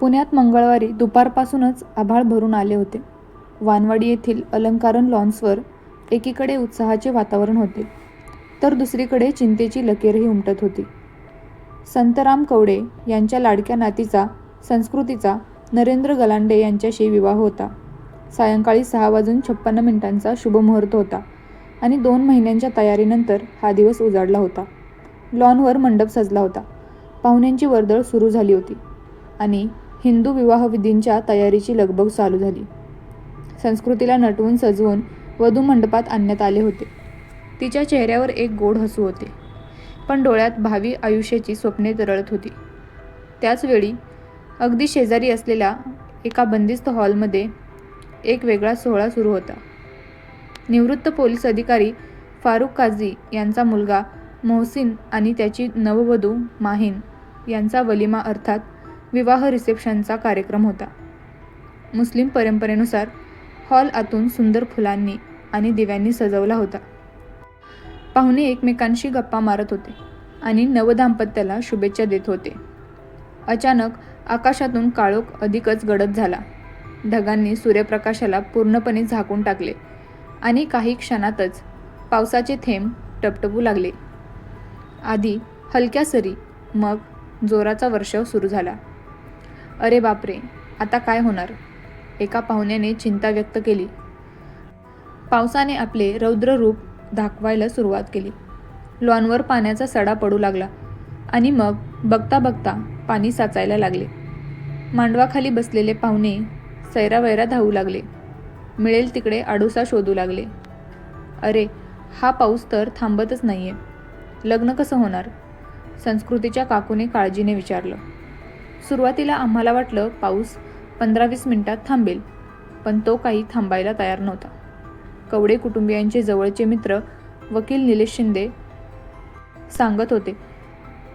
पुण्यात मंगळवारी दुपारपासूनच आभाळ भरून आले होते. वानवाडी येथील अलंकारण लॉन्सवर एकीकडे उत्साहाचे वातावरण होते तर दुसरीकडे चिंतेची लकीरही उमटत होती. संतराम कवडे यांच्या लाडक्या नातीचा संस्कृतीचा नरेंद्र गलांडे यांच्याशी विवाह होता. सायंकाळी सहा वाजून छप्पन्न मिनिटांचा शुभमुहूर्त होता आणि दोन महिन्यांच्या तयारीनंतर हा दिवस उजाडला होता. लॉनवर मंडप सजला होता. पाहुण्यांची वर्दळ सुरू झाली होती आणि हिंदू विवाहविधींच्या तयारीची लगबग चालू झाली. संस्कृतीला नटवून सजवून वधू मंडपात आणण्यात आले होते. तिच्या चेहऱ्यावर एक गोड हसू होते. पण डोळ्यात भावी आयुष्याची स्वप्ने तरळत होती. त्याचवेळी अगदी शेजारी असलेल्या एका बंदिस्त हॉलमध्ये एक वेगळा सोहळा सुरू होता. निवृत्त पोलीस अधिकारी फारुख काझी यांचा मुलगा मोहसिन आणि त्याची नववधू माहीन यांचा वलिमा अर्थात विवाह रिसेप्शनचा कार्यक्रम होता. मुस्लिम परंपरेनुसार हॉल आतून सुंदर फुलांनी आणि दिव्यांनी सजवला होता. पाहुणे एकमेकांशी गप्पा मारत होते आणि नवदाम्पत्याला शुभेच्छा देत होते. अचानक आकाशातून काळोख अधिकच गडद झाला. ढगांनी सूर्यप्रकाशाला पूर्णपणे झाकून टाकले आणि काही क्षणातच पावसाचे थेंब टपटपू लागले. आधी हलक्या सरी मग जोराचा वर्षाव सुरू झाला. अरे बापरे आता काय होणार? एका पाहुण्याने चिंता व्यक्त केली. पावसाने आपले रौद्र रूप दाखवायला सुरुवात केली. लॉनवर पाण्याचा सडा पडू लागला आणि मग बघता बघता पाणी साचायला लागले. मांडवाखाली बसलेले पाहुणे सैरावैरा धावू लागले. मिळेल तिकडे आडोसा शोधू लागले. अरे हा पाऊस तर थांबतच नाहीये. लग्न कसं होणार? संस्कृतीच्या काकूने काळजीने विचारलं. सुरुवातीला आम्हाला वाटलं पाऊस पंधरा वीस मिनिटात थांबेल पण तो काही थांबायला तयार नव्हता. कवडे कुटुंबियांचे जवळचे मित्र वकील निलेश शिंदे सांगत होते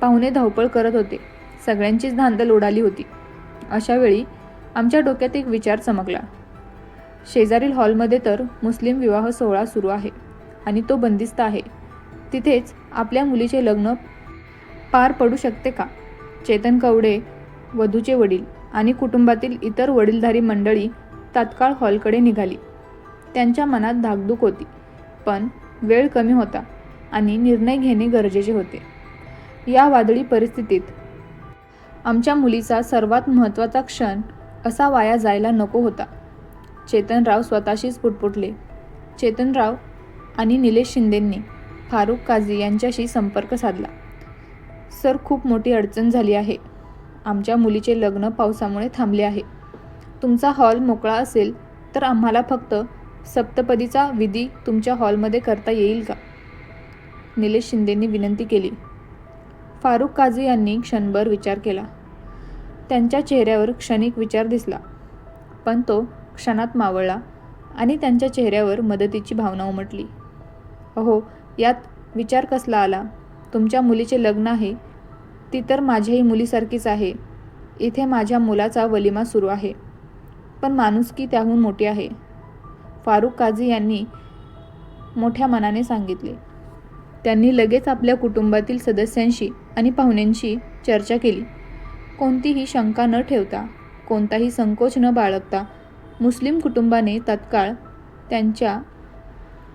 पाहुणे धावपळ करत होते. सगळ्यांचीच धांदल उडाली होती. अशावेळी आमच्या डोक्यात एक विचार चमकला. शेजारील हॉलमध्ये तर मुस्लिम विवाह सोहळा सुरू आहे आणि तो बंदिस्त आहे. तिथेच आपल्या मुलीचे लग्न पार पडू शकते का? चेतन कवडे वधूचे वडील आणि कुटुंबातील इतर वडीलधारी मंडळी तात्काळ हॉलकडे निघाली. त्यांच्या मनात धाकधूक होती पण वेळ कमी होता आणि निर्णय घेणे गरजेचे होते. या वादळी परिस्थितीत आमच्या मुलीचा सर्वात महत्त्वाचा क्षण असा वाया जायला नको होता. चेतनराव स्वतःशीच पुटपुटले. चेतनराव आणि निलेश शिंदेंनी फारुख काझी यांच्याशी संपर्क साधला. सर खूप मोठी अडचण झाली आहे. आमच्या मुलीचे लग्न पावसामुळे थांबले आहे. तुमचा हॉल मोकळा असेल तर आम्हाला फक्त सप्तपदीचा विधी तुमच्या हॉलमध्ये करता येईल का? निलेश शिंदेंनी विनंती केली. फारुख काझी यांनी क्षणभर विचार केला. त्यांच्या चेहऱ्यावर क्षणिक विचार दिसला. पण तो क्षणात मावळला आणि त्यांच्या चेहऱ्यावर मदतीची भावना उमटली. अहो यात विचार कसला आला? तुमच्या मुलीचे लग्न आहे ती तर माझ्याही मुलीसारखीच आहे. इथे माझ्या मुलाचा वलिमा सुरू आहे. पण माणुसकी त्याहून मोठी आहे. फारुख काझी यांनी मोठ्या मनाने सांगितले. त्यांनी लगेच आपल्या कुटुंबातील सदस्यांशी आणि पाहुण्यांशी चर्चा केली. कोणतीही शंका न ठेवता कोणताही संकोच न बाळगता मुस्लिम कुटुंबाने तत्काळ त्यांच्या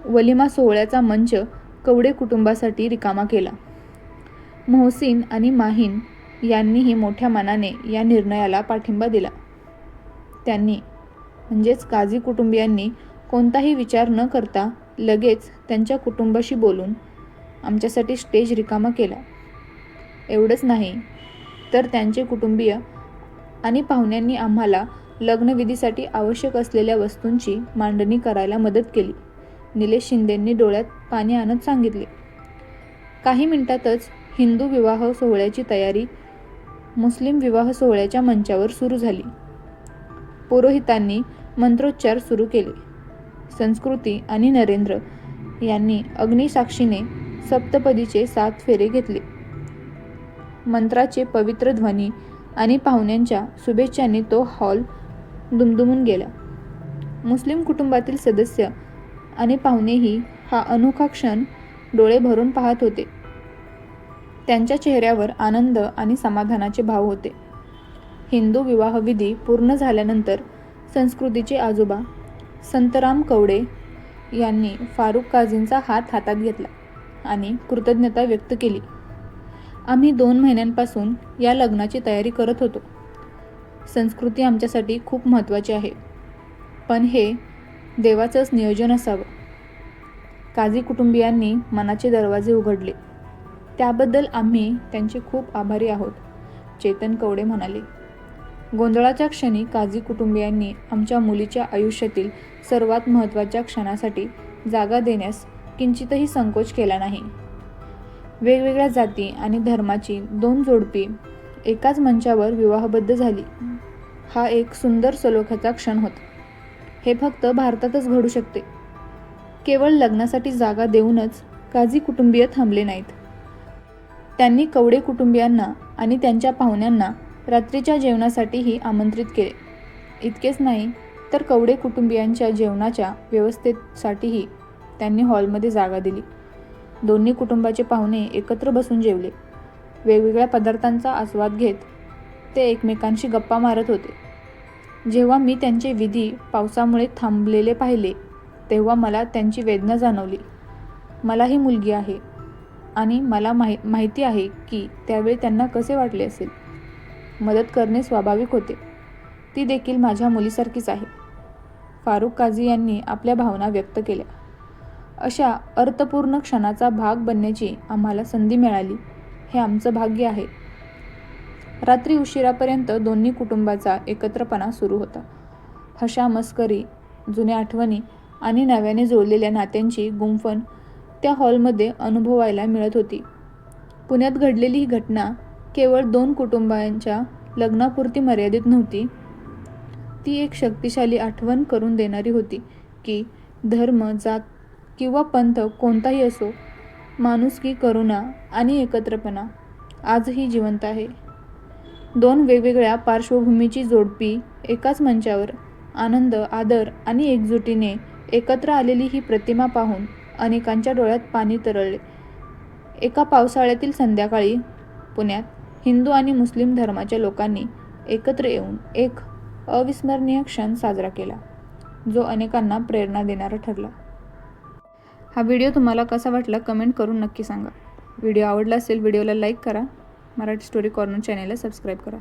वलिमा सोहळ्याचा मंच कवडे कुटुंबासाठी रिकामा केला. मोहसिन आणि माहीन यांनीही मोठ्या मनाने या निर्णयाला पाठिंबा दिला. त्यांनी म्हणजेच काझी कुटुंबियांनी कोणताही विचार न करता लगेच त्यांच्या कुटुंबाशी बोलून आमच्यासाठी स्टेज रिकामा केला. एवढंच नाही तर त्यांचे कुटुंबीय आणि पाहुण्यांनी आम्हाला लग्नविधीसाठी आवश्यक असलेल्या वस्तूंची मांडणी करायला मदत केली. निलेश शिंदेंनी डोळ्यात पाणी आणत सांगितले. काही मिनिटातच हिंदू विवाह सोहळ्याची तयारी मुस्लिम विवाह सोहळ्याच्या मंचावर सुरू झाली. पुरोहितांनी मंत्रोच्चार सुरू केले. संस्कृती आणि नरेंद्र यांनी अग्निसाक्षीने सप्तपदीचे सात फेरे घेतले. मंत्राचे पवित्र ध्वनी आणि पाहुण्यांच्या शुभेच्छांनी तो हॉल दुमदुमून गेला. मुस्लिम कुटुंबातील सदस्य आणि पाहुणेही हा अनोखा क्षण डोळे भरून पाहत होते. त्यांच्या चेहऱ्यावर आनंद आणि समाधानाचे भाव होते. हिंदू विवाहविधी पूर्ण झाल्यानंतर संस्कृतीचे आजोबा संतराम कवडे यांनी फारुख काझींचा हात हातात घेतला आणि कृतज्ञता व्यक्त केली. आम्ही दोन महिन्यांपासून या लग्नाची तयारी करत होतो. संस्कृती आमच्यासाठी खूप महत्त्वाची आहे. पण हे देवाचंच नियोजन असावं. काझी कुटुंबियांनी मनाचे दरवाजे उघडले. त्याबद्दल आम्ही त्यांचे खूप आभारी आहोत चेतन कवडे म्हणाले. गोंधळाच्या क्षणी काझी कुटुंबियांनी आमच्या मुलीच्या आयुष्यातील सर्वात महत्त्वाच्या क्षणासाठी जागा देण्यास किंचितही संकोच केला नाही. वेगवेगळ्या जाती आणि धर्माची दोन जोडपी एकाच मंचावर विवाहबद्ध झाली. हा एक सुंदर सलोख्याचा क्षण होता. हे फक्त भारतातच घडू शकते. केवळ लग्नासाठी जागा देऊनच काझी कुटुंबीय थांबले नाहीत. त्यांनी कवडे कुटुंबियांना आणि त्यांच्या पाहुण्यांना रात्रीच्या जेवणासाठीही आमंत्रित केले. इतकेच नाही तर कवडे कुटुंबियांच्या जेवणाच्या व्यवस्थेसाठीही त्यांनी हॉलमध्ये जागा दिली. दोन्ही कुटुंबाचे पाहुणे एकत्र बसून जेवले. वेगवेगळ्या पदार्थांचा आस्वाद घेत ते एकमेकांशी गप्पा मारत होते. जेव्हा मी त्यांचे विधी पावसामुळे थांबलेले पाहिले तेव्हा मला त्यांची वेदना जाणवली. मला ही मुलगी आहे. आणि मला माहि माहिती आहे की त्यावेळी त्यांना कसे वाटले असेल. मदत करणे स्वाभाविक होते. ती देखील माझ्या मुलीसारखीच आहे. फारुख काझी यांनी आपल्या भावना व्यक्त केल्या. अशा अर्थपूर्ण क्षणाचा भाग बनण्याची आम्हाला संधी मिळाली. हे आमचं भाग्य आहे. रात्री उशिरापर्यंत दोन्ही कुटुंबाचा एकत्रपणा सुरू होता. हशा मस्करी जुन्या आठवणी आणि नव्याने जोडलेल्या नात्यांची गुंफण त्या हॉलमध्ये अनुभवायला मिळत होती. पुण्यात घडलेली ही घटना केवळ दोन कुटुंबांच्या लग्नापुरती मर्यादित नव्हती. ती एक शक्तिशाली आठवण करून देणारी होती की धर्म जात किंवा पंथ कोणताही असो माणुसकी करुणा आणि एकत्रपणा आजही जिवंत आहे. दोन वेगवेगळ्या पार्श्वभूमीची जोडपी एकाच मंचावर आनंद आदर आणि एकजुटीने एकत्र आलेली ही प्रतिमा पाहून अनेकांच्या डोळ्यात पाणी तरळले. एका पावसाळ्यातील संध्याकाळी पुण्यात हिंदू आणि मुस्लिम धर्माच्या लोकांनी एकत्र येऊन एक अविस्मरणीय क्षण साजरा केला जो अनेकांना प्रेरणा देणारा ठरला. हा व्हिडिओ तुम्हाला कसा वाटला कमेंट करून नक्की सांगा. व्हिडिओ आवडला असेल व्हिडिओला लाईक करा. मराठी स्टोरी कॉर्नर चॅनेलला सबस्क्राईब करा.